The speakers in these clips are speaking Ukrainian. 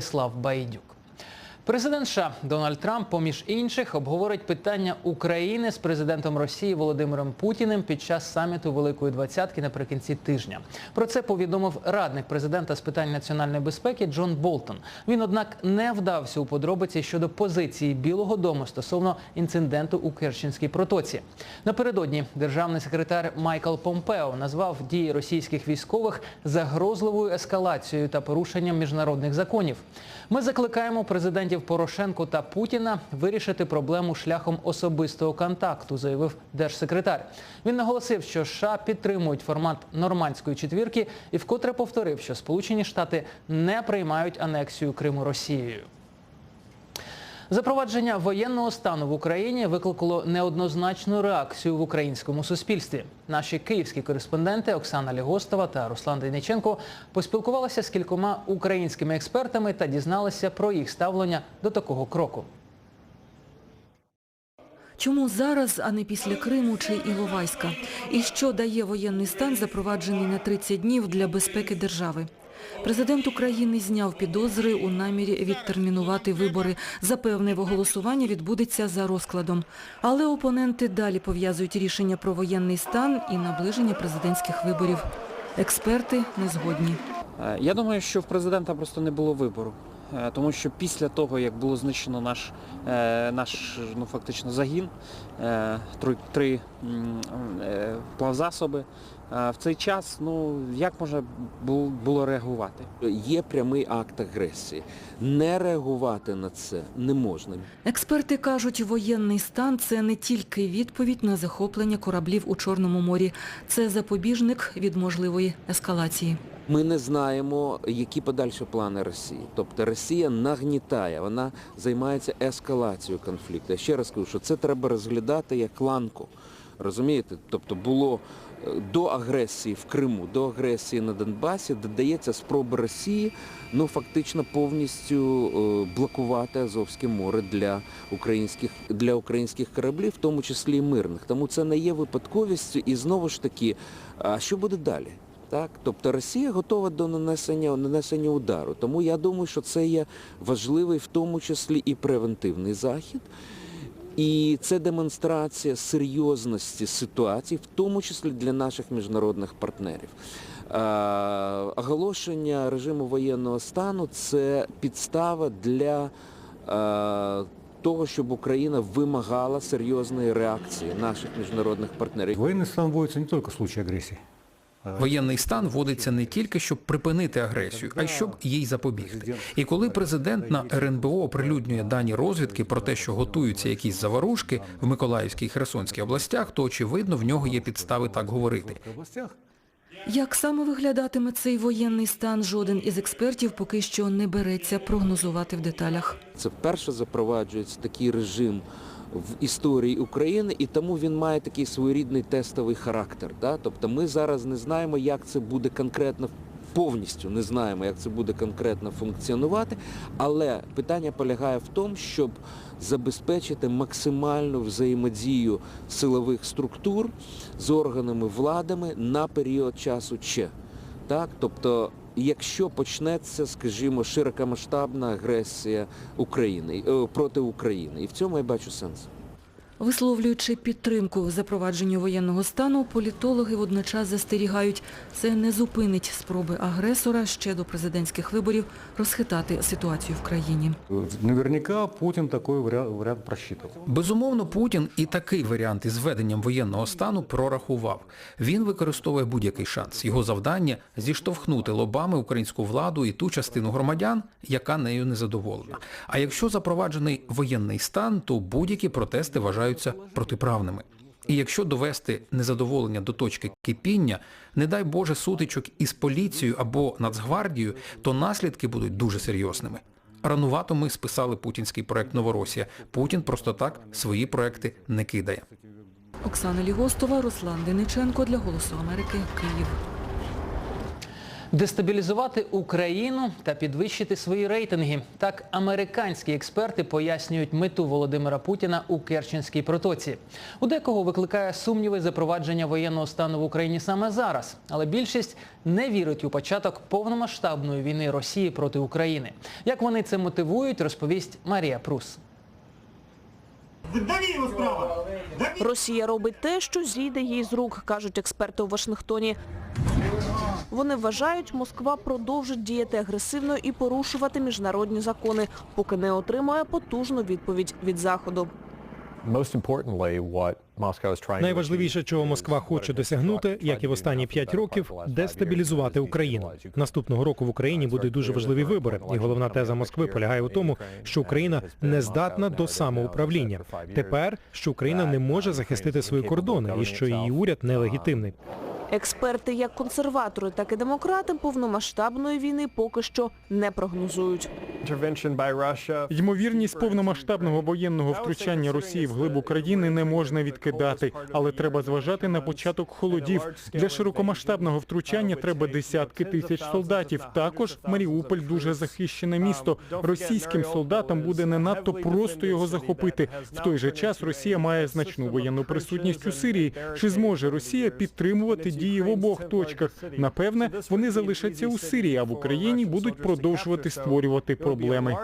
Слав Байдюк. Президент США Дональд Трамп, поміж інших, обговорить питання України з президентом Росії Володимиром Путіним під час саміту Великої Двадцятки наприкінці тижня. Про це повідомив радник президента з питань національної безпеки Джон Болтон. Він, однак, не вдався у подробиці щодо позиції Білого Дому стосовно інциденту у Керченській протоці. Напередодні державний секретар Майкл Помпео назвав дії російських військових загрозливою ескалацією та порушенням міжнародних законів. Ми закликаємо президентів Порошенко та Путіна вирішити проблему шляхом особистого контакту, заявив держсекретар. Він наголосив, що США підтримують формат нормандської четвірки і вкотре повторив, що Сполучені Штати не приймають анексію Криму Росією. Запровадження воєнного стану в Україні викликало неоднозначну реакцію в українському суспільстві. Наші київські кореспонденти Оксана Лігостова та Руслан Дейниченко поспілкувалися з кількома українськими експертами та дізналися про їх ставлення до такого кроку. Чому зараз, а не після Криму чи Іловайська? І що дає воєнний стан, запроваджений на 30 днів для безпеки держави? Президент України зняв підозри у намірі відтермінувати вибори. Запевнив, голосування відбудеться за розкладом. Але опоненти далі пов'язують рішення про воєнний стан і наближення президентських виборів. Експерти не згодні. Е, Я думаю, що в президента просто не було вибору. Е, Тому що після того, як було знищено наш, е, наш ну, фактично загін, три, три плавзасоби, в цей час ну, як можна було реагувати? Є прямий акт агресії. Не реагувати на це не можна. Експерти кажуть, воєнний стан – це не тільки відповідь на захоплення кораблів у Чорному морі. Це запобіжник від можливої ескалації. Ми не знаємо, які подальші плани Росії. Тобто Росія нагнітає, вона займається ескалацією конфлікту. Я ще раз кажу, що це треба розглядати як ланку. Розумієте? Тобто було до агресії в Криму, до агресії на Донбасі додається спроба Росії ну фактично повністю е, блокувати Азовське море для українських для українських кораблів, в тому числі і мирних. Тому це не є випадковістю. І знову ж таки, а що буде далі? Так, тобто Росія готова до нанесення нанесення удару. Тому я думаю, що це є важливий, в тому числі і превентивний захід. І це демонстрація серйозності ситуації, в тому числі для наших міжнародних партнерів. Оголошення режиму воєнного стану це підстава для того, щоб Україна вимагала серйозної реакції наших міжнародних партнерів. Военный стан вводится не только в случае агрессии. Воєнний стан вводиться не тільки, щоб припинити агресію, а й щоб їй запобігти. І коли президент на РНБО оприлюднює дані розвідки про те, що готуються якісь заварушки в Миколаївській і Херсонській областях, то очевидно в нього є підстави так говорити. Як саме виглядатиме цей воєнний стан, жоден із експертів поки що не береться прогнозувати в деталях. Це вперше запроваджується такий режим в історії України, і тому він має такий своєрідний тестовий характер. Да? Тобто ми зараз не знаємо, як це буде конкретно повністю не знаємо, як це буде конкретно функціонувати, але питання полягає в тому, щоб забезпечити максимальну взаємодію силових структур з органами владами на період часу Ч. Так, тобто, якщо почнеться, скажімо, широкомасштабна агресія України е, проти України, і в цьому я бачу сенс. Висловлюючи підтримку запровадженню воєнного стану, політологи водночас застерігають, це не зупинить спроби агресора ще до президентських виборів розхитати ситуацію в країні. наверняка Путин такой вариант, вариант просчитывал. Безумовно, Путін і такий варіант із введенням воєнного стану прорахував. Він використовує будь-який шанс. Його завдання зіштовхнути лобами українську владу і ту частину громадян, яка нею не задоволена. А якщо запроваджений воєнний стан, то будь-які протести вважаються протиправними. І якщо довести незадоволення до точки кипіння, не дай Боже сутичок із поліцією або Нацгвардією, то наслідки будуть дуже серйозними. Ранувато ми списали путінський проект Новоросія. Путін просто так свої проекти не кидає. Оксана Лігостова, Руслан Дениченко для Голосу Америки, Київ. Дестабілізувати Україну та підвищити свої рейтинги. Так американські експерти пояснюють мету Володимира Путіна у Керченській протоці. У декого викликає сумніви запровадження воєнного стану в Україні саме зараз. Але більшість не вірить у початок повномасштабної війни Росії проти України. Як вони це мотивують, розповість Марія Прус. Росія робить те, що зійде їй з рук, кажуть експерти у Вашингтоні. Вони вважають, Москва продовжить діяти агресивно і порушувати міжнародні закони, поки не отримає потужну відповідь від Заходу. Найважливіше, чого Москва хоче досягнути, як і в останні п'ять років, дестабілізувати Україну. Наступного року в Україні будуть дуже важливі вибори, і головна теза Москви полягає у тому, що Україна не здатна до самоуправління. Тепер, що Україна не може захистити свої кордони і що її уряд нелегітимний. Експерти, як консерватори, так і демократи, повномасштабної війни поки що не прогнозують. Ймовірність повномасштабного воєнного втручання Росії в глиб України не можна відкидати, але треба зважати на початок холодів. Для широкомасштабного втручання треба десятки тисяч солдатів. Також Маріуполь дуже захищене місто. Російським солдатам буде не надто просто його захопити. В той же час Росія має значну воєнну присутність у Сирії. Чи зможе Росія підтримувати дії в обох точках? Напевне, вони залишаться у Сирії, а в Україні будуть продовжувати створювати проблеми.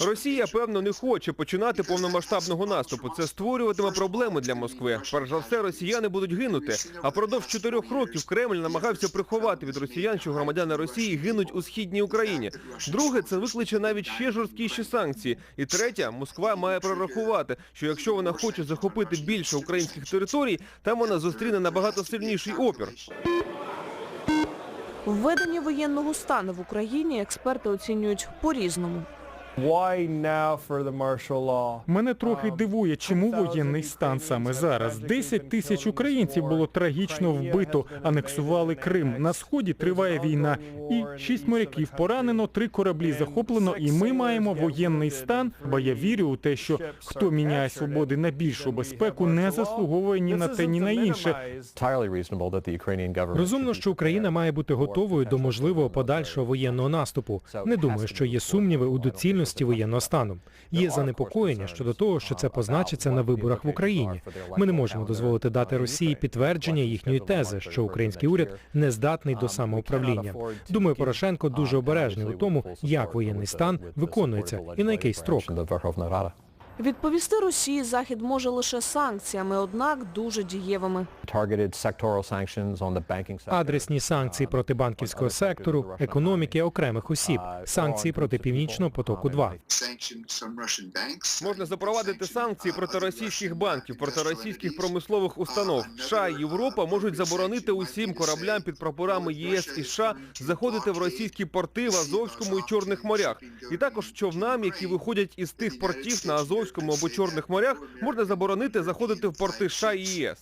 Росія, певно, не хоче починати повномасштабного наступу. Це створюватиме проблеми для Москви. Перш за все, росіяни будуть гинути. А продовж чотирьох років Кремль намагався приховати від росіян, що громадяни Росії гинуть у східній Україні. Друге, це викличе навіть ще жорсткіші санкції. І третє, Москва має прорахувати, що якщо вона хоче захопити більше українських територій, там вона зустріне набагато сильніший опір. Введення воєнного стану в Україні експерти оцінюють по-різному. Мене трохи дивує, чому воєнний стан саме зараз. 10 тисяч українців було трагічно вбито, анексували Крим. На сході триває війна, і шість моряків поранено, три кораблі захоплено. І ми маємо воєнний стан. Бо я вірю у те, що хто міняє свободи на більшу безпеку, не заслуговує ні на те, ні на інше. Розумно, що Україна має бути готовою до можливого подальшого воєнного наступу. Не думаю, що є сумніви у доцільності воєнного стану. Є занепокоєння щодо того, що це позначиться на виборах в Україні. Ми не можемо дозволити дати Росії підтвердження їхньої тези, що український уряд не здатний до самоуправління. Думаю, Порошенко дуже обережний у тому, як воєнний стан виконується і на який строк. Відповісти Росії Захід може лише санкціями, однак дуже дієвими. Адресні санкції проти банківського сектору, економіки окремих осіб, санкції проти Північного потоку-2. Можна запровадити санкції проти російських банків, проти російських промислових установ. США і Європа можуть заборонити усім кораблям під прапорами ЄС і США заходити в російські порти в Азовському і Чорних морях. І також човнам, які виходять із тих портів на Азовському або Чорних морях, можна заборонити заходити в порти США і ЄС.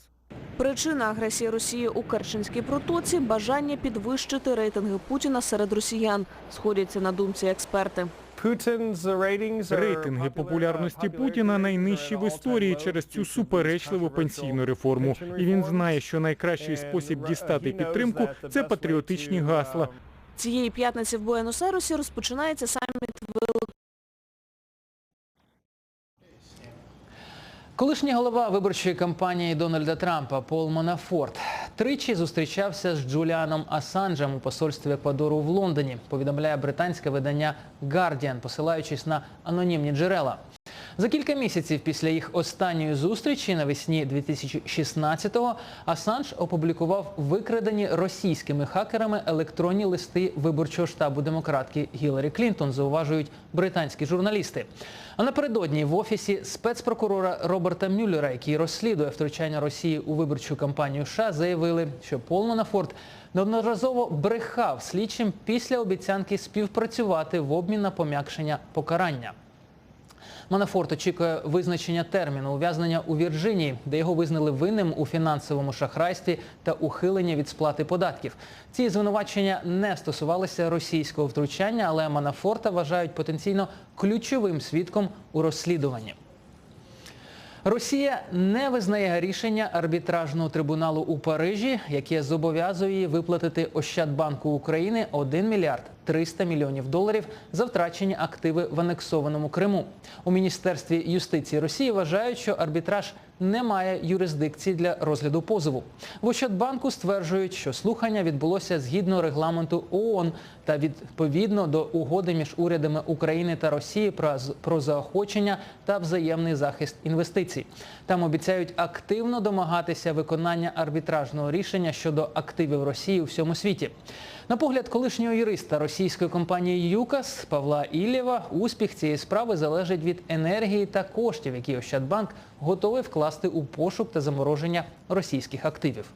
Причина агресії Росії у Керченській протоці – бажання підвищити рейтинги Путіна серед росіян. Сходяться на думці експерти. Рейтинги популярності Путіна найнижчі в історії через цю суперечливу пенсійну реформу. І він знає, що найкращий спосіб дістати підтримку це патріотичні гасла. Цієї п'ятниці в Буенос-Айресі розпочинається саміт Колишній голова виборчої кампанії Дональда Трампа Пол Манафорт тричі зустрічався з Джуліаном Асанджем у посольстві Еквадору в Лондоні, повідомляє британське видання Guardian, посилаючись на анонімні джерела. За кілька місяців після їх останньої зустрічі навесні 2016-го Асанж опублікував викрадені російськими хакерами електронні листи виборчого штабу демократки Гіларі Клінтон, зауважують британські журналісти. А напередодні в офісі спецпрокурора Роберта Мюллера, який розслідує втручання Росії у виборчу кампанію США, заявили, що Пол Манафорт неодноразово брехав слідчим після обіцянки співпрацювати в обмін на пом'якшення покарання. Манафорт очікує визначення терміну ув'язнення у Вірджинії, де його визнали винним у фінансовому шахрайстві та ухиленні від сплати податків. Ці звинувачення не стосувалися російського втручання, але Манафорта вважають потенційно ключовим свідком у розслідуванні. Росія не визнає рішення арбітражного трибуналу у Парижі, яке зобов'язує її виплатити Ощадбанку України 1 мільярд 300 мільйонів доларів за втрачені активи в анексованому Криму. У Міністерстві юстиції Росії вважають, що арбітраж не має юрисдикції для розгляду позову. В Ощадбанку стверджують, що слухання відбулося згідно регламенту ООН та відповідно до угоди між урядами України та Росії про, заохочення та взаємний захист інвестицій. Там обіцяють активно домагатися виконання арбітражного рішення щодо активів Росії у всьому світі. На погляд колишнього юриста російської компанії ЮКАС Павла Іллєва, успіх цієї справи залежить від енергії та коштів, які Ощадбанк готовий вкласти у пошук та замороження російських активів.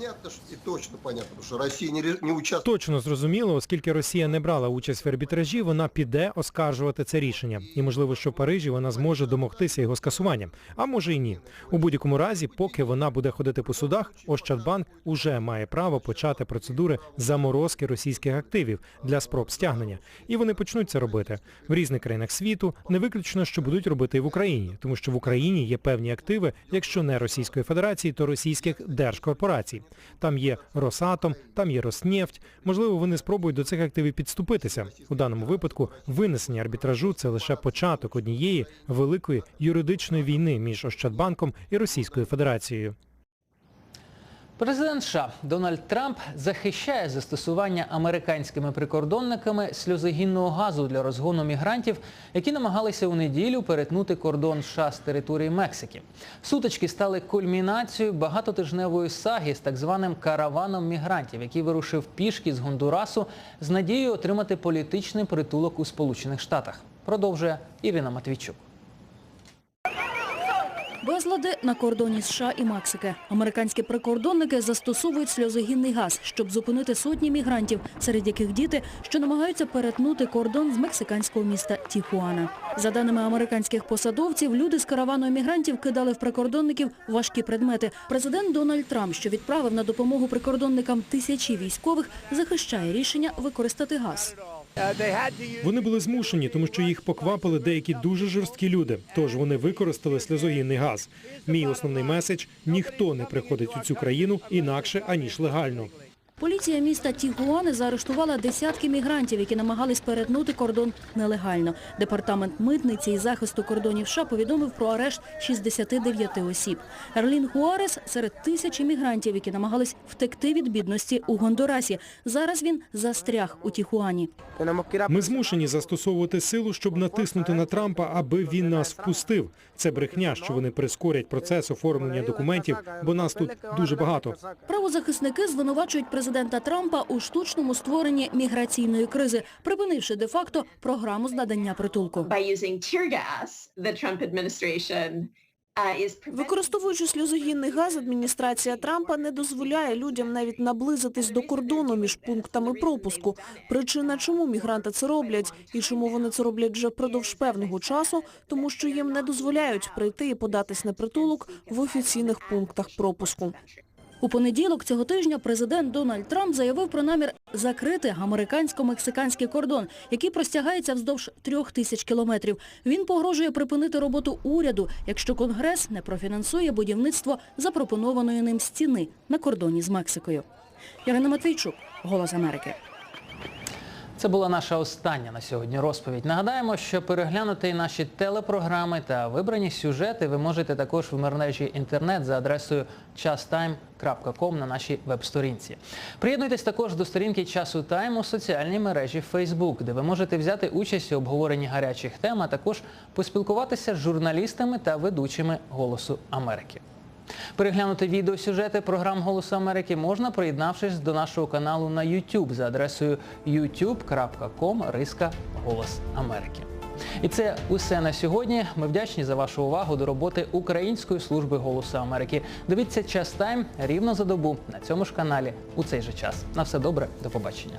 Понятно и точно понятно, потому что Россия не, не участвует. Точно зрозуміло, оскільки Росія не брала участь в арбітражі, вона піде оскаржувати це рішення. І можливо, що в Парижі вона зможе домогтися його скасування. А може і ні. У будь-якому разі, поки вона буде ходити по судах, Ощадбанк уже має право почати процедури заморозки російських активів для спроб стягнення. І вони почнуть це робити в різних країнах світу. Не виключно, що будуть робити і в Україні, тому що в Україні є певні активи, якщо не Російської Федерації, то російських держкорпорацій. Там є Росатом, там є Роснефть. Можливо, вони спробують до цих активів підступитися. У даному випадку винесення арбітражу це лише початок однієї великої юридичної війни між Ощадбанком і Російською Федерацією. Президент США Дональд Трамп захищає застосування американськими прикордонниками сльозогінного газу для розгону мігрантів, які намагалися у неділю перетнути кордон США з території Мексики. Сутички стали кульмінацією багатотижневої саги з так званим караваном мігрантів, який вирушив пішки з Гондурасу з надією отримати політичний притулок у Сполучених Штатах. Продовжує Ірина Матвійчук. Безлади на кордоні США і Мексики. Американські прикордонники застосовують сльозогінний газ, щоб зупинити сотні мігрантів, серед яких діти, що намагаються перетнути кордон з мексиканського міста Тіхуана. За даними американських посадовців, люди з каравану мігрантів кидали в прикордонників важкі предмети. Президент Дональд Трамп, що відправив на допомогу прикордонникам тисячі військових, захищає рішення використати газ. Вони були змушені, тому що їх поквапили деякі дуже жорсткі люди. Тож вони використали сльозогінний газ. Мій основний меседж – ніхто не приходить у цю країну інакше, аніж легально. Поліція міста Тігуани заарештувала десятки мігрантів, які намагались перетнути кордон нелегально. Департамент митниці і захисту кордонів США повідомив про арешт 69 осіб. Ерлін Хуарес серед тисячі мігрантів, які намагались втекти від бідності у Гондурасі. Зараз він застряг у Тіхуані. Ми змушені застосовувати силу, щоб натиснути на Трампа, аби він нас впустив. Це брехня, що вони прискорять процес оформлення документів, бо нас тут дуже багато. Правозахисники звинувачують президента Трампа у штучному створенні міграційної кризи, припинивши де-факто програму з надання притулку. uh, Використовуючи сльозогінний газ, адміністрація Трампа не дозволяє людям навіть наблизитись до кордону між пунктами пропуску. Причина, чому мігранти це роблять і чому вони це роблять вже впродовж певного часу, тому що їм не дозволяють прийти і податись на притулок в офіційних пунктах пропуску. У понеділок цього тижня президент Дональд Трамп заявив про намір закрити американсько-мексиканський кордон, який простягається вздовж трьох тисяч кілометрів. Він погрожує припинити роботу уряду, якщо Конгрес не профінансує будівництво запропонованої ним стіни на кордоні з Мексикою. Ірина Матвійчук, Голос Америки. Це була наша остання на сьогодні розповідь. Нагадаємо, що переглянути наші телепрограми та вибрані сюжети ви можете також в мережі інтернет за адресою chastime.com на нашій веб-сторінці. Приєднуйтесь також до сторінки Часу Тайм у соціальній мережі Facebook, де ви можете взяти участь у обговоренні гарячих тем, а також поспілкуватися з журналістами та ведучими «Голосу Америки». Переглянути відеосюжети програм «Голосу Америки можна, приєднавшись до нашого каналу на YouTube за адресою youtube.com риска «Голос Америки». І це усе на сьогодні. Ми вдячні за вашу увагу до роботи Української служби «Голосу Америки». Дивіться «Час Тайм» рівно за добу на цьому ж каналі у цей же час. На все добре, до побачення.